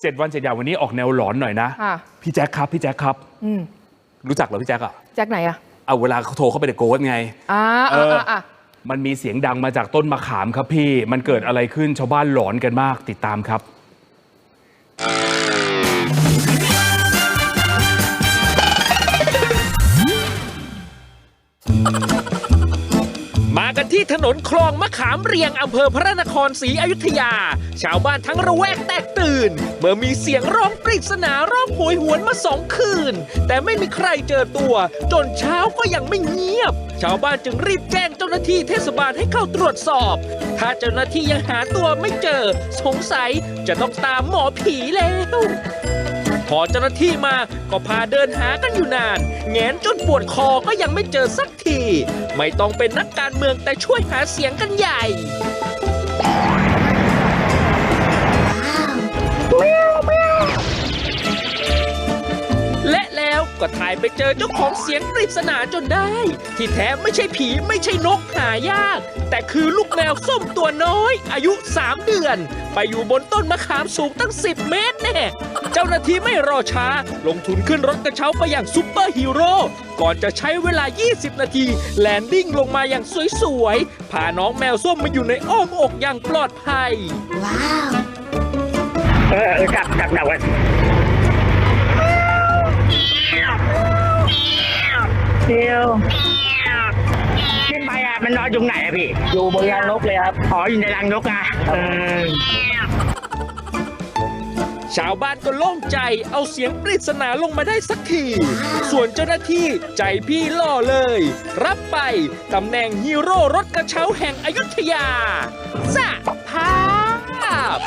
เจ็ดวันเจ็ดอย่างวันนี้ออกแนวหลอนหน่อยนะ ค่ะ พี่แจ็คครับ พี่แจ็คครับ อืมรู้จักเหรอพี่แจ็คอะแจ็คไหนอะเอาเวลาเขาโทรเข้าไปในโกดไง อ่าเออ่าออ่าอ่ามันมีเสียงดังมาจากต้นมะขามครับพี่ มันเกิดอะไรขึ้นชาวบ้านหลอนกันมากติดตามครับ ที่ถนนคลองมะขามเรียงอำเภอพระนครศรีอยุธยา ชาวบ้านทั้งระแวกแตกตื่น เมื่อมีเสียงร้องปริศนาร้องโหยหวนมาสองคืน แต่ไม่มีใครเจอตัว จนเช้าก็ยังไม่เงียบ ชาวบ้านจึงรีบแจ้งเจ้าหน้าที่เทศบาลให้เข้าตรวจสอบ ถ้าเจ้าหน้าที่ยังหาตัวไม่เจอ สงสัยจะต้องตามหมอผีแล้ว พอเจ้าหน้าที่มาก็พาเดินหากันอยู่นานแงนจนปวดคอก็ยังไม่เจอสักที ไม่ต้องเป็นนักการเมืองแต่ช่วยหาเสียงกันใหญ่ ก็ถ่ายไปเจอเจ้าของเสียงปริศนาจนได้ ที่แท้ไม่ใช่ผีไม่ใช่นกหายาก แต่คือลูกแมวส้มตัวน้อย อายุ 3 เดือน ไปอยู่บนต้นมะขามสูงตั้ง 10 เมตรแน่ เจ้าหน้าที่ไม่รอช้า ลงทุนขึ้นรถกระเช้าไปอย่างซุปเปอร์ฮีโร่ก่อนจะใช้เวลา 20 นาที แลนดิ้งลงมาอย่างสวยๆพาน้องแมวส้มมาอยู่ในอ้อมอกอย่างปลอดภัยเออเออจับจับจับไว้ เดียวขึ้นไปอะมันนอนอยู่ไหนอะพี่ อยู่บนรังนกเลยครับ อ๋ออยู่ในรังนกอะเออชาวบ้านก็โล่งใจเอาเสียงปริศนาลงมาได้สักที ส่วนเจ้าหน้าที่ใจพี่ล่อเลย รับไปตำแหน่งฮีโร่รถกระเช้าแห่งอยุธยาสะภาพ